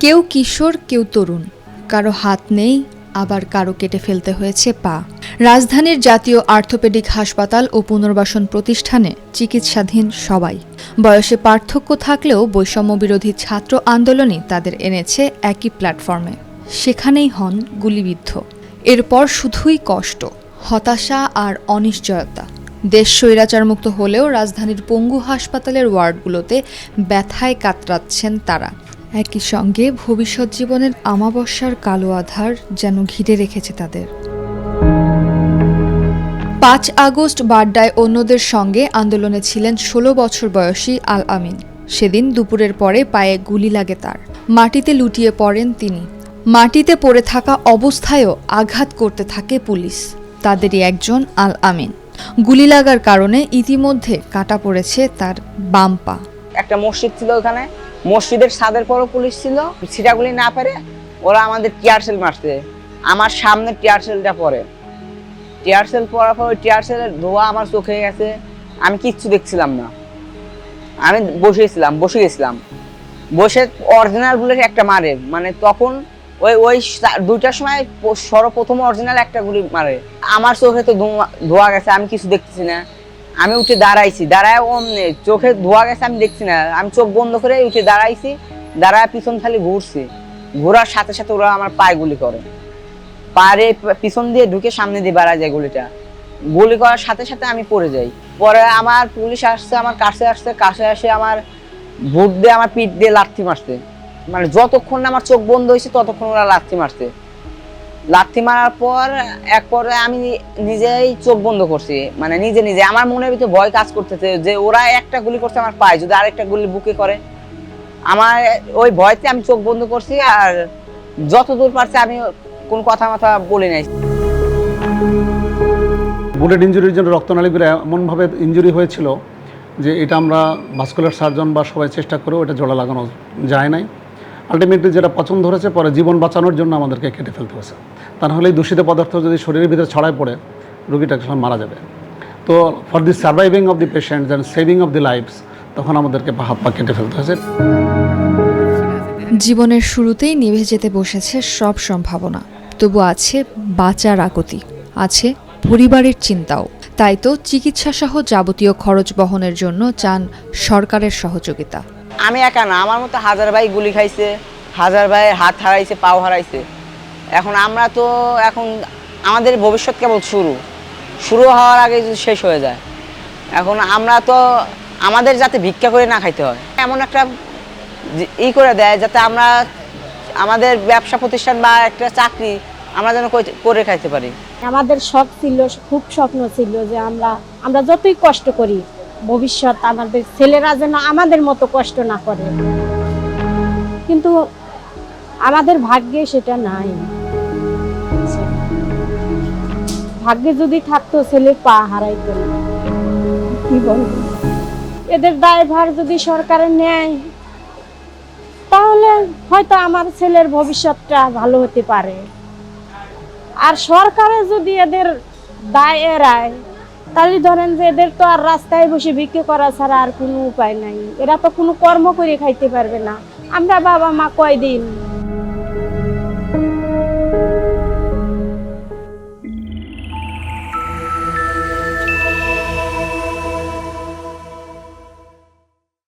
কেউ কিশোর, কেউ তরুণ। কারও হাত নেই, আবার কারও কেটে ফেলতে হয়েছে পা। রাজধানীর জাতীয় আর্থোপেডিক হাসপাতাল ও পুনর্বাসন প্রতিষ্ঠানে চিকিৎসাধীন সবাই। বয়সে পার্থক্য থাকলেও বৈষম্য বিরোধী ছাত্র আন্দোলনই তাদের এনেছে একই প্ল্যাটফর্মে। সেখানেই হন গুলিবিদ্ধ। এরপর শুধুই কষ্ট, হতাশা আর অনিশ্চয়তা। দেশ স্বৈরাচারমুক্ত হলেও রাজধানীর পঙ্গু হাসপাতালের ওয়ার্ডগুলোতে ব্যথায় কাতরাচ্ছেন তারা। একই সঙ্গে ভবিষ্যৎ জীবনের আমাবস্যার কালো আধার যেন ঘিরে রেখেছে তাদের। পাঁচ আগস্ট বাড্ডায় অন্যদের সঙ্গে আন্দোলনে ছিলেন ষোলো বছর বয়সী আল আমিন। সেদিন দুপুরের পরে পায়ে গুলি লাগে তার। মাটিতে লুটিয়ে পড়েন তিনি। মাটিতে পড়ে থাকা অবস্থায়ও আঘাত করতে থাকে পুলিশ। তাদেরই একজন আল আমিন। গুলি লাগার কারণে ইতিমধ্যে কাটা পড়েছে তার বাম পা। একটা মসজিদ ছিল ওখানে। মসজিদের ছাদের পরও পুলিশ ছিল, ছিটাগুলি না পারে ওরা আমাদের টিয়ার সেল মারছে। আমার সামনে টিয়ার সেলটা পড়ে। টিয়ার সেল পড়ার পর ওই টিয়ার সেলের ধোয়া আমার চোখে গেছে। আমি কিচ্ছু দেখছিলাম না। আমি বসেছিলাম, বসে গেছিলাম। বসে অরিজিনাল বুলেট একটা মারে। মানে তখন ওই ওই দুইটার সময় সর্বপ্রথম অরিজিনাল একটা গুলি মারে। আমার চোখে তো ধোয়া গেছে, আমি কিছু দেখতেছি না। আমি উঠে দাঁড়াইছি, দাঁড়ায় অমনে চোখে ধোয়া গেছে, আমি দেখছি না। আমি চোখ বন্ধ করে উঠে দাঁড়াইছি, দাঁড়ায় পিছন খালি ঘুরছি। ঘোরার সাথে সাথে ওরা আমার পায়ে গুলি করে। পায়ে পিছন দিয়ে ঢুকে সামনে দিয়ে বেড়া যায় গুলিটা। গুলি করার সাথে সাথে আমি পড়ে যাই। পরে আমার পুলিশ আসছে, আমার কাছে আসছে, কাছে আসে আমার ভোট দিয়ে, আমার পিঠ দিয়ে লাথি মারছে। মানে যতক্ষণ আমার চোখ বন্ধ হয়েছে, ততক্ষণ ওরা লাথি মারছে। লাথি মারার পর, এক পরে আমি নিজেই চোখ বন্ধ করছি। মানে নিজে নিজে, আমার মনের ভিতরে ভয় কাজ করতেছে যে ওরা একটা গুলি করছে আমার পায়ে, যদি আরেকটা গুলি বুকে করে। আমার ওই ভয়তে আমি চোখ বন্ধ করছি আর যতদূর পারছে আমি কোন কথা মাথা বলি নাই। বুলেট ইঞ্জুরির জন্য রক্তনালীগুলো এমনভাবে ইঞ্জুরি হয়েছিল যে এটা আমরা ভাস্কুলার সার্জন বা সবাই চেষ্টা করেও এটা জোড়া লাগানো যায় নাই। আলটিমেটলি যেটা পছন্দ ধরেছে পরে জীবন বাঁচানোর জন্য আমাদেরকে কেটে ফেলতে হয়েছে। তা নাহলে এই দূষিত পদার্থ যদি শরীরের ভিতরে ছড়ায় পড়ে রুগীটা একসময় মারা যাবে। তো for the surviving of the patients and saving of the lives তখন আমাদেরকে হাত পা কেটে ফেলতে হয়েছে। জীবনের শুরুতেই নিভে যেতে বসেছে সব সম্ভাবনা। তবু আছে বাঁচার আকতি আছে পরিবারের চিন্তাও। তাই তো চিকিৎসা সহ যাবতীয় খরচ বহনের জন্য চান সরকারের সহযোগিতা। আমি একা না আমার মতো হাজার ভাই গুলি খাইছে হাজার ভাই হাত হারাইছে পাও হারাইছে। এখন আমরা তো এখন আমাদের ভবিষ্যৎ কেবল শুরু। শুরু হওয়ার আগে যদি শেষ হয়ে যায়। এখন আমরা তো আমাদের যাতে ভিক্ষা করে না খাইতে হয়। এমন একটা ই করে দেয় যাতে আমরা আমাদের ব্যবসা প্রতিষ্ঠান বা একটা চাকরি আমরা যেন করে খাইতে পারি। আমাদের শখ ছিল, খুব স্বপ্ন ছিল যে আমরা আমরা যতই কষ্ট করি, ভবিষ্যৎ আমাদের ছেলেরা যেন আমাদের মতো কষ্ট না করে। কিন্তু আমাদের ভাগ্যে সেটা নাই। ভাগ্যে যদি থাকতো, ছেলের পা হারাইতো না। কি বলব? এদের দায়ভার যদি সরকারের নেয়, তাহলে হয়তো আমার ছেলের ভবিষ্যৎটা ভালো হতে পারে। আর সরকারে যদি এদের দায় এড়ায়, তাহলে ধরেন যে এদের তো আর রাস্তায় বসে বিক্রি করা ছাড়া আর কোনো উপায় নাই। এরা তো কোনো কর্ম করে খাইতে পারবে না। আমরা বাবা মা কয়দিন